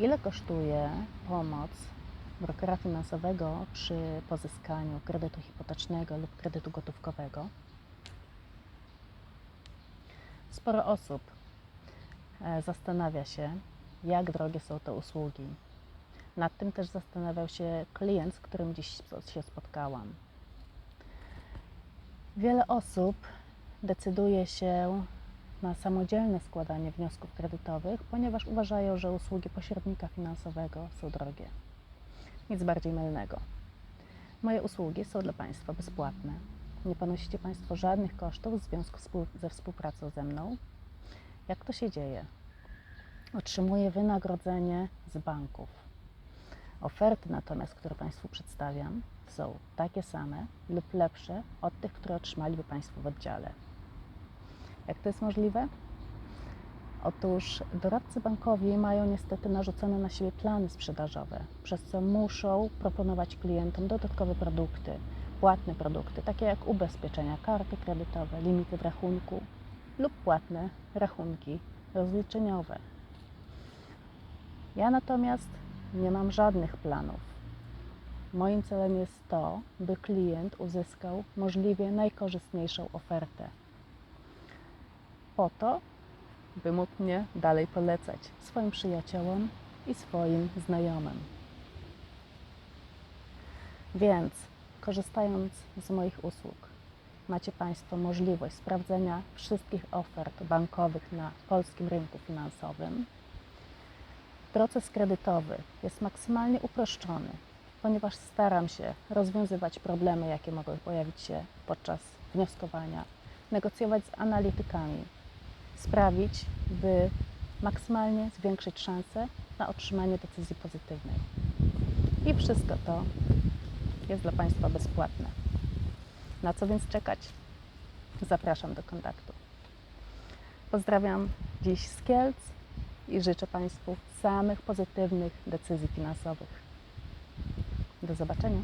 Ile kosztuje pomoc brokera finansowego przy pozyskaniu kredytu hipotecznego lub kredytu gotówkowego? Sporo osób e, zastanawia się, jak drogie są te usługi. Nad tym też zastanawiał się klient, z którym dziś się spotkałam. Wiele osób decyduje się na samodzielne składanie wniosków kredytowych, ponieważ uważają, że usługi pośrednika finansowego są drogie. Nic bardziej mylnego. Moje usługi są dla Państwa bezpłatne. Nie ponosicie Państwo żadnych kosztów w związku ze współpracą ze mną. Jak to się dzieje? Otrzymuję wynagrodzenie z banków. Oferty natomiast, które Państwu przedstawiam, są takie same lub lepsze od tych, które otrzymaliby Państwo w oddziale. Jak to jest możliwe? Otóż doradcy bankowi mają niestety narzucone na siebie plany sprzedażowe, przez co muszą proponować klientom dodatkowe produkty, płatne produkty, takie jak ubezpieczenia, karty kredytowe, limity w rachunku lub płatne rachunki rozliczeniowe. Ja natomiast nie mam żadnych planów. Moim celem jest to, by klient uzyskał możliwie najkorzystniejszą ofertę. Po to, by mógł mnie dalej polecać swoim przyjaciołom i swoim znajomym. Więc, korzystając z moich usług, macie Państwo możliwość sprawdzenia wszystkich ofert bankowych na polskim rynku finansowym. Proces kredytowy jest maksymalnie uproszczony, ponieważ staram się rozwiązywać problemy, jakie mogą pojawić się podczas wnioskowania, negocjować z analitykami, sprawić, by maksymalnie zwiększyć szanse na otrzymanie decyzji pozytywnej. I wszystko to jest dla Państwa bezpłatne. Na co więc czekać? Zapraszam do kontaktu. Pozdrawiam dziś z Kielc i życzę Państwu samych pozytywnych decyzji finansowych. Do zobaczenia.